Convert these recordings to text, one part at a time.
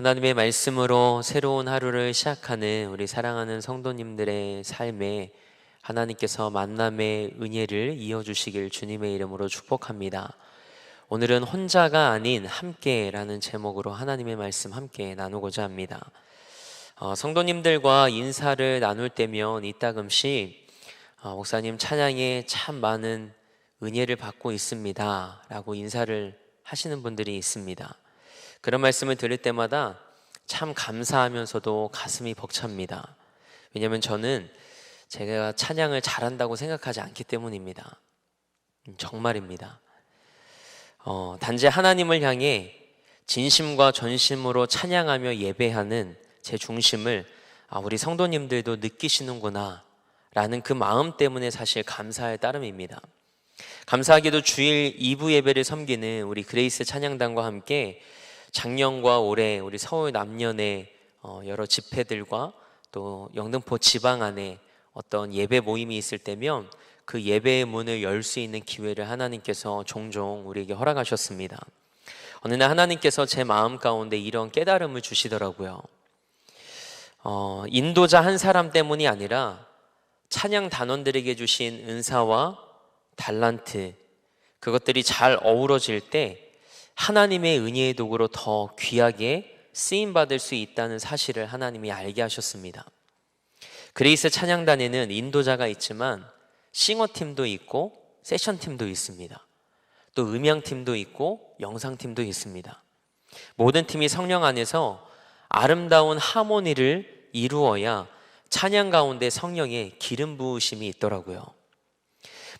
하나님의 말씀으로 새로운 하루를 시작하는 우리 사랑하는 성도님들의 삶에 하나님께서 만남의 은혜를 이어주시길 주님의 이름으로 축복합니다. 오늘은 혼자가 아닌 함께라는 제목으로 하나님의 말씀 함께 나누고자 합니다. 어, 성도님들과 인사를 나눌 때면 이따금씩 어, 목사님 찬양에 참 많은 은혜를 받고 있습니다. 라고 인사를 하시는 분들이 있습니다. 그런 말씀을 들을 때마다 참 감사하면서도 가슴이 벅찹니다. 왜냐하면 저는 제가 찬양을 잘한다고 생각하지 않기 때문입니다. 음, 정말입니다. 어, 단지 하나님을 향해 진심과 전심으로 찬양하며 예배하는 제 중심을 아, 우리 성도님들도 느끼시는구나 라는 그 마음 때문에 사실 감사할 따름입니다. 감사하게도 주일 2부 예배를 섬기는 우리 그레이스 찬양단과 함께 작년과 올해 우리 서울 남년의 어, 여러 집회들과 또 영등포 지방 안에 어떤 예배 모임이 있을 때면 그 예배의 문을 열 수 있는 기회를 하나님께서 종종 우리에게 허락하셨습니다. 어느 날 하나님께서 제 마음 가운데 이런 깨달음을 주시더라고요. 어, 인도자 한 사람 때문이 아니라 찬양 단원들에게 주신 은사와 달란트 그것들이 잘 어우러질 때 하나님의 은혜의 도구로 더 귀하게 쓰임 받을 수 있다는 사실을 하나님이 알게 하셨습니다. 그레이스 찬양단에는 인도자가 있지만 싱어팀도 있고 세션팀도 있습니다. 또 음향팀도 있고 영상팀도 있습니다. 모든 팀이 성령 안에서 아름다운 하모니를 이루어야 찬양 가운데 성령의 기름 부으심이 있더라고요.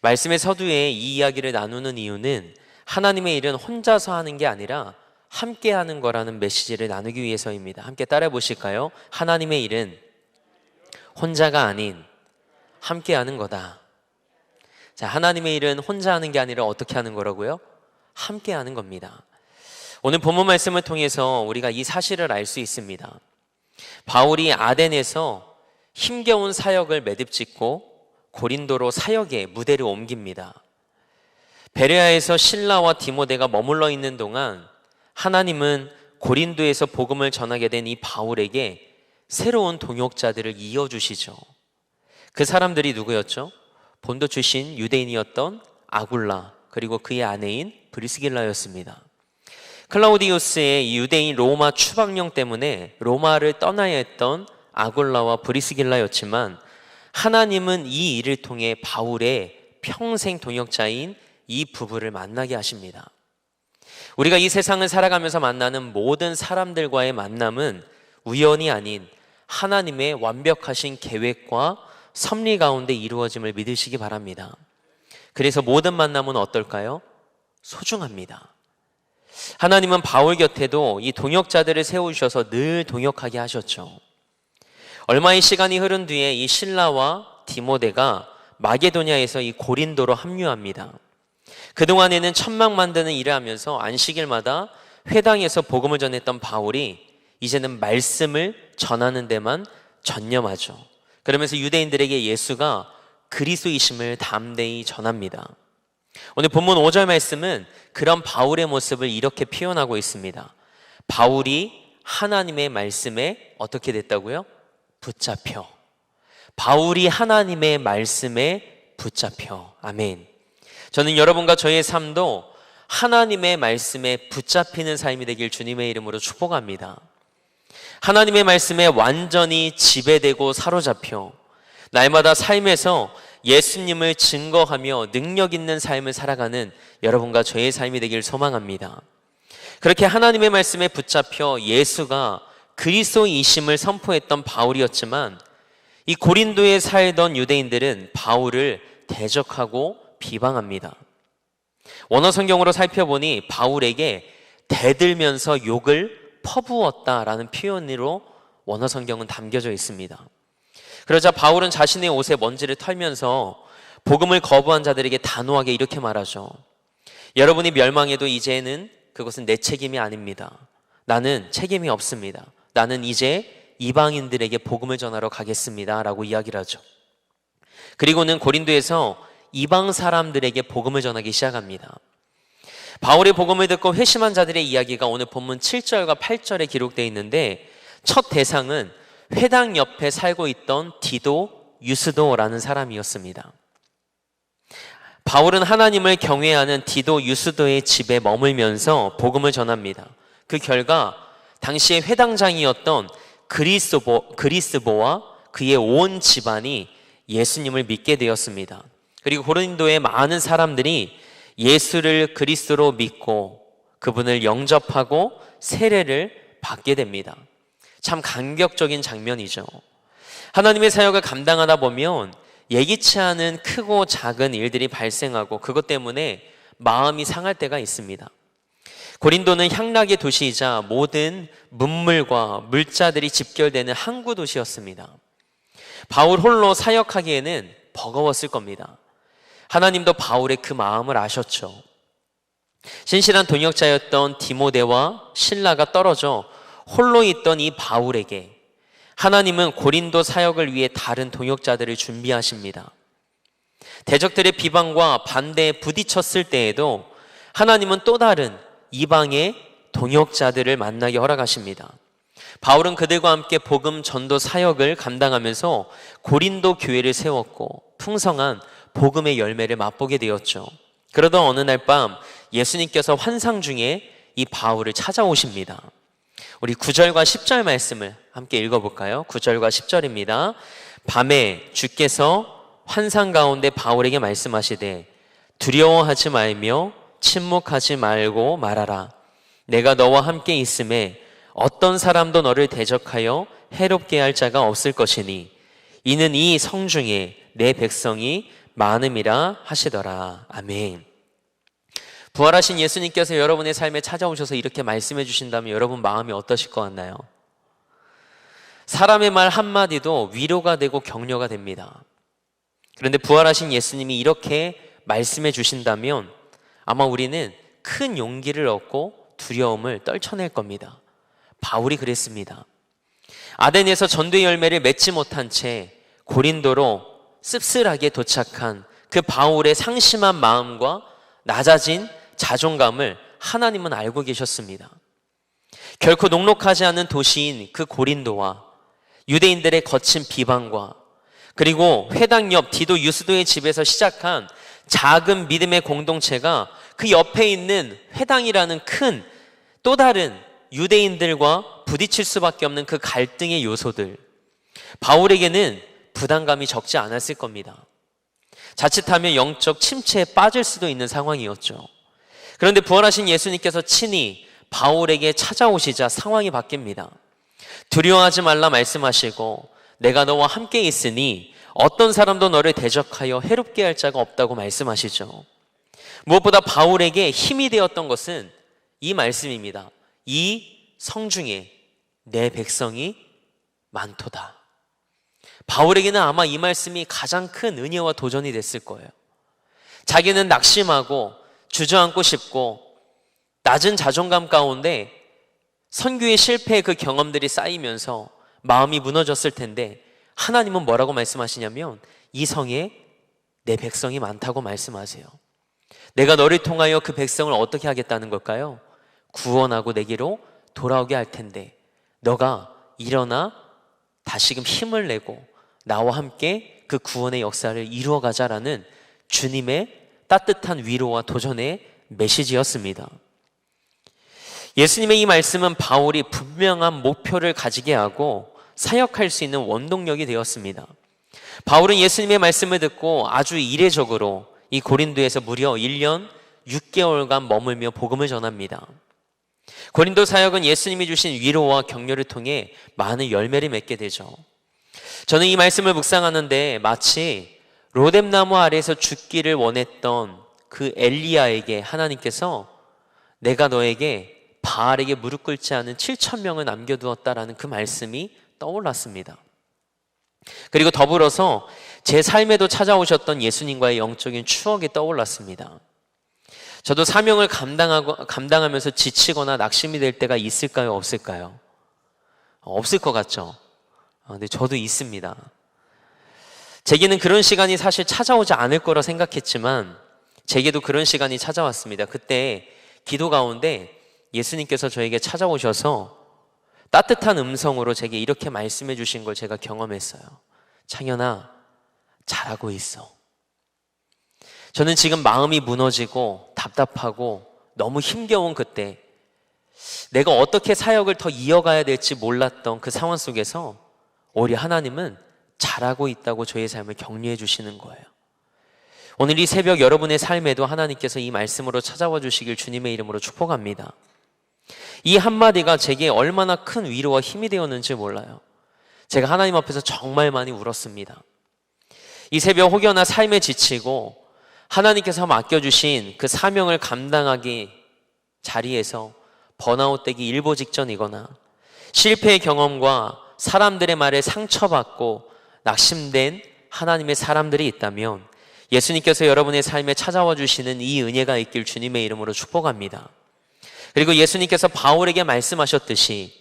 말씀의 서두에 이 이야기를 나누는 이유는 하나님의 일은 혼자서 하는 게 아니라 함께 하는 거라는 메시지를 나누기 위해서입니다. 함께 따라 보실까요? 하나님의 일은 혼자가 아닌 함께 하는 거다. 자, 하나님의 일은 혼자 하는 게 아니라 어떻게 하는 거라고요? 함께 하는 겁니다. 오늘 본문 말씀을 통해서 우리가 이 사실을 알 수 있습니다. 바울이 아덴에서 힘겨운 사역을 매듭짓고 고린도로 사역의 무대를 옮깁니다. 베레아에서 신라와 디모데가 머물러 있는 동안 하나님은 고린도에서 복음을 전하게 된 이 바울에게 새로운 동역자들을 이어 주시죠. 그 사람들이 누구였죠? 본도 출신 유대인이었던 아굴라 그리고 그의 아내인 브리스길라였습니다. 클라우디우스의 유대인 로마 추방령 때문에 로마를 떠나야 했던 아굴라와 브리스길라였지만 하나님은 이 일을 통해 바울의 평생 동역자인 이 부부를 만나게 하십니다. 우리가 이 세상을 살아가면서 만나는 모든 사람들과의 만남은 우연이 아닌 하나님의 완벽하신 계획과 섭리 가운데 이루어짐을 믿으시기 바랍니다. 그래서 모든 만남은 어떨까요? 소중합니다. 하나님은 바울 곁에도 이 동역자들을 세우셔서 늘 동역하게 하셨죠. 얼마의 시간이 흐른 뒤에 이 신라와 디모데가 마게도냐에서 이 고린도로 합류합니다. 그동안에는 천막 만드는 일을 하면서 안식일마다 회당에서 복음을 전했던 바울이 이제는 말씀을 전하는 데만 전념하죠. 그러면서 유대인들에게 예수가 그리스도이심을 담대히 전합니다. 오늘 본문 5절 말씀은 그런 바울의 모습을 이렇게 표현하고 있습니다. 바울이 하나님의 말씀에 어떻게 됐다고요? 붙잡혀. 바울이 하나님의 말씀에 붙잡혀. 아멘. 저는 여러분과 저의 삶도 하나님의 말씀에 붙잡히는 삶이 되길 주님의 이름으로 축복합니다. 하나님의 말씀에 완전히 지배되고 사로잡혀 날마다 삶에서 예수님을 증거하며 능력 있는 삶을 살아가는 여러분과 저의 삶이 되길 소망합니다. 그렇게 하나님의 말씀에 붙잡혀 예수가 그리스도이심을 선포했던 바울이었지만 이 고린도에 살던 유대인들은 바울을 대적하고 비방합니다. 원어 성경으로 살펴보니 바울에게 대들면서 욕을 퍼부었다라는 표현으로 원어 성경은 담겨져 있습니다. 그러자 바울은 자신의 옷에 먼지를 털면서 복음을 거부한 자들에게 단호하게 이렇게 말하죠. 여러분이 멸망해도 이제는 그것은 내 책임이 아닙니다. 나는 책임이 없습니다. 나는 이제 이방인들에게 복음을 전하러 가겠습니다. 라고 이야기를 하죠. 그리고는 고린도에서 이방 사람들에게 복음을 전하기 시작합니다. 바울의 복음을 듣고 회심한 자들의 이야기가 오늘 본문 7절과 8절에 기록되어 있는데 첫 대상은 회당 옆에 살고 있던 디도 유스도라는 사람이었습니다. 바울은 하나님을 경외하는 디도 유스도의 집에 머물면서 복음을 전합니다. 그 결과 당시의 회당장이었던 그리스보, 그리스보와 그의 온 집안이 예수님을 믿게 되었습니다. 그리고 고린도의 많은 사람들이 예수를 그리스도로 믿고 그분을 영접하고 세례를 받게 됩니다. 참 감격적인 장면이죠. 하나님의 사역을 감당하다 보면 예기치 않은 크고 작은 일들이 발생하고 그것 때문에 마음이 상할 때가 있습니다. 고린도는 향락의 도시이자 모든 문물과 물자들이 집결되는 항구 도시였습니다. 바울 홀로 사역하기에는 버거웠을 겁니다. 하나님도 바울의 그 마음을 아셨죠. 신실한 동역자였던 디모데와 신라가 떨어져 홀로 있던 이 바울에게 하나님은 고린도 사역을 위해 다른 동역자들을 준비하십니다. 대적들의 비방과 반대에 부딪혔을 때에도 하나님은 또 다른 이방의 동역자들을 만나게 허락하십니다. 바울은 그들과 함께 복음 전도 사역을 감당하면서 고린도 교회를 세웠고 풍성한 복음의 열매를 맛보게 되었죠. 그러던 어느 날 밤 예수님께서 환상 중에 이 바울을 찾아오십니다. 우리 9절과 10절 말씀을 함께 읽어볼까요? 9절과 10절입니다. 밤에 주께서 환상 가운데 바울에게 말씀하시되 두려워하지 말며 침묵하지 말고 말하라. 내가 너와 함께 있음에 어떤 사람도 너를 대적하여 해롭게 할 자가 없을 것이니 이는 이 성중에 내 백성이 많음이라 하시더라. 아멘. 부활하신 예수님께서 여러분의 삶에 찾아오셔서 이렇게 말씀해 주신다면 여러분 마음이 어떠실 것 같나요? 사람의 말 한마디도 위로가 되고 격려가 됩니다. 그런데 부활하신 예수님이 이렇게 말씀해 주신다면 아마 우리는 큰 용기를 얻고 두려움을 떨쳐낼 겁니다. 바울이 그랬습니다. 아덴에서 전도의 열매를 맺지 못한 채 고린도로 씁쓸하게 도착한 그 바울의 상심한 마음과 낮아진 자존감을 하나님은 알고 계셨습니다. 결코 녹록하지 않은 도시인 그 고린도와 유대인들의 거친 비방과 그리고 회당 옆 디도 유스도의 집에서 시작한 작은 믿음의 공동체가 그 옆에 있는 회당이라는 큰 또 다른 유대인들과 부딪힐 수밖에 없는 그 갈등의 요소들. 바울에게는 부담감이 적지 않았을 겁니다. 자칫하면 영적 침체에 빠질 수도 있는 상황이었죠. 그런데 부활하신 예수님께서 친히 바울에게 찾아오시자 상황이 바뀝니다. 두려워하지 말라 말씀하시고 내가 너와 함께 있으니 어떤 사람도 너를 대적하여 해롭게 할 자가 없다고 말씀하시죠. 무엇보다 바울에게 힘이 되었던 것은 이 말씀입니다. 이 성중에 내 백성이 많도다. 바울에게는 아마 이 말씀이 가장 큰 은혜와 도전이 됐을 거예요. 자기는 낙심하고 주저앉고 싶고 낮은 자존감 가운데 선교의 실패의 그 경험들이 쌓이면서 마음이 무너졌을 텐데 하나님은 뭐라고 말씀하시냐면 이 성에 내 백성이 많다고 말씀하세요. 내가 너를 통하여 그 백성을 어떻게 하겠다는 걸까요? 구원하고 내게로 돌아오게 할 텐데 너가 일어나 다시금 힘을 내고 나와 함께 그 구원의 역사를 이루어 가자라는 주님의 따뜻한 위로와 도전의 메시지였습니다. 예수님의 이 말씀은 바울이 분명한 목표를 가지게 하고 사역할 수 있는 원동력이 되었습니다. 바울은 예수님의 말씀을 듣고 아주 이례적으로 이 고린도에서 무려 1년 6개월간 머물며 복음을 전합니다. 고린도 사역은 예수님이 주신 위로와 격려를 통해 많은 열매를 맺게 되죠. 저는 이 말씀을 묵상하는데 마치 로뎀나무 아래에서 죽기를 원했던 그 엘리야에게 하나님께서 내가 너에게 바알에게 무릎 꿇지 않은 7천 명을 남겨두었다라는 그 말씀이 떠올랐습니다. 그리고 더불어서 제 삶에도 찾아오셨던 예수님과의 영적인 추억이 떠올랐습니다. 저도 사명을 감당하고, 감당하면서 지치거나 낙심이 될 때가 있을까요? 없을까요? 없을 것 같죠? 아, 근데 저도 있습니다. 제게는 그런 시간이 사실 찾아오지 않을 거라 생각했지만, 제게도 그런 시간이 찾아왔습니다. 그때 기도 가운데 예수님께서 저에게 찾아오셔서 따뜻한 음성으로 제게 이렇게 말씀해 주신 걸 제가 경험했어요. 창현아, 잘하고 있어. 저는 지금 마음이 무너지고 답답하고 너무 힘겨운 그때 내가 어떻게 사역을 더 이어가야 될지 몰랐던 그 상황 속에서 오히려 하나님은 잘하고 있다고 저의 삶을 격려해 주시는 거예요. 오늘 이 새벽 여러분의 삶에도 하나님께서 이 말씀으로 찾아와 주시길 주님의 이름으로 축복합니다. 이 한마디가 제게 얼마나 큰 위로와 힘이 되었는지 몰라요. 제가 하나님 앞에서 정말 많이 울었습니다. 이 새벽 혹여나 삶에 지치고 하나님께서 맡겨주신 그 사명을 감당하기 자리에서 번아웃 되기 일보 직전이거나 실패의 경험과 사람들의 말에 상처받고 낙심된 하나님의 사람들이 있다면 예수님께서 여러분의 삶에 찾아와 주시는 이 은혜가 있길 주님의 이름으로 축복합니다. 그리고 예수님께서 바울에게 말씀하셨듯이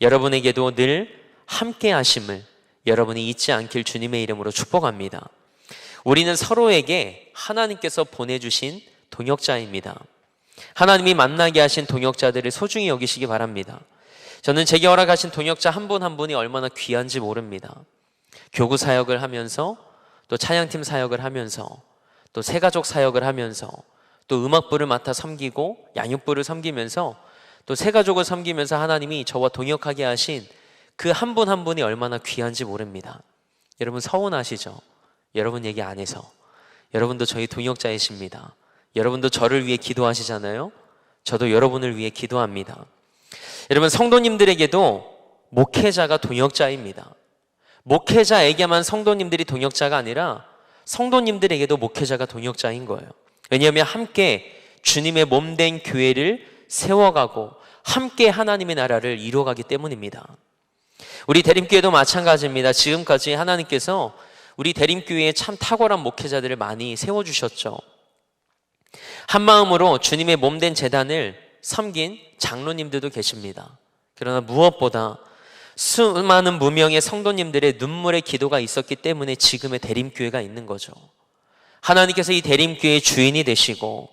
여러분에게도 늘 함께 하심을 여러분이 잊지 않길 주님의 이름으로 축복합니다. 우리는 서로에게 하나님께서 보내주신 동역자입니다. 하나님이 만나게 하신 동역자들을 소중히 여기시기 바랍니다. 저는 제게 허락하신 동역자 한분한 분이 얼마나 귀한지 모릅니다. 교구 사역을 하면서 또 찬양팀 사역을 하면서 또 새가족 사역을 하면서 또 음악부를 맡아 섬기고 양육부를 섬기면서 또 새가족을 섬기면서 하나님이 저와 동역하게 하신 그 한 분한 분이 얼마나 귀한지 모릅니다. 여러분 서운하시죠? 여러분 얘기 안 해서. 여러분도 저희 동역자이십니다. 여러분도 저를 위해 기도하시잖아요. 저도 여러분을 위해 기도합니다. 여러분 성도님들에게도 목회자가 동역자입니다. 목회자에게만 성도님들이 동역자가 아니라 성도님들에게도 목회자가 동역자인 거예요. 왜냐하면 함께 주님의 몸 된 교회를 세워가고 함께 하나님의 나라를 이루어가기 때문입니다. 우리 대림교회도 마찬가지입니다. 지금까지 하나님께서 우리 대림교회에 참 탁월한 목회자들을 많이 세워주셨죠. 한 마음으로 주님의 몸 된 재단을 섬긴 장로님들도 계십니다. 그러나 무엇보다 수많은 무명의 성도님들의 눈물의 기도가 있었기 때문에 지금의 대림교회가 있는 거죠. 하나님께서 이 대림교회의 주인이 되시고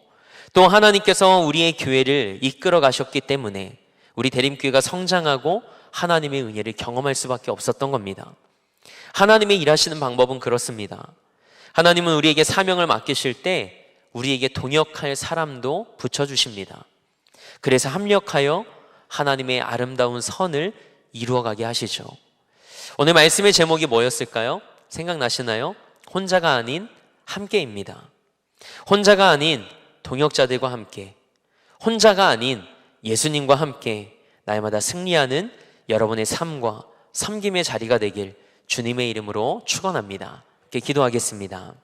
또 하나님께서 우리의 교회를 이끌어 가셨기 때문에 우리 대림교회가 성장하고 하나님의 은혜를 경험할 수밖에 없었던 겁니다. 하나님의 일하시는 방법은 그렇습니다. 하나님은 우리에게 사명을 맡기실 때 우리에게 동역할 사람도 붙여주십니다. 그래서 합력하여 하나님의 아름다운 선을 이루어가게 하시죠. 오늘 말씀의 제목이 뭐였을까요? 생각나시나요? 혼자가 아닌 함께입니다. 혼자가 아닌 동역자들과 함께, 혼자가 아닌 예수님과 함께 날마다 승리하는 여러분의 삶과 섬김의 자리가 되길 주님의 이름으로 축원합니다. 기도하겠습니다.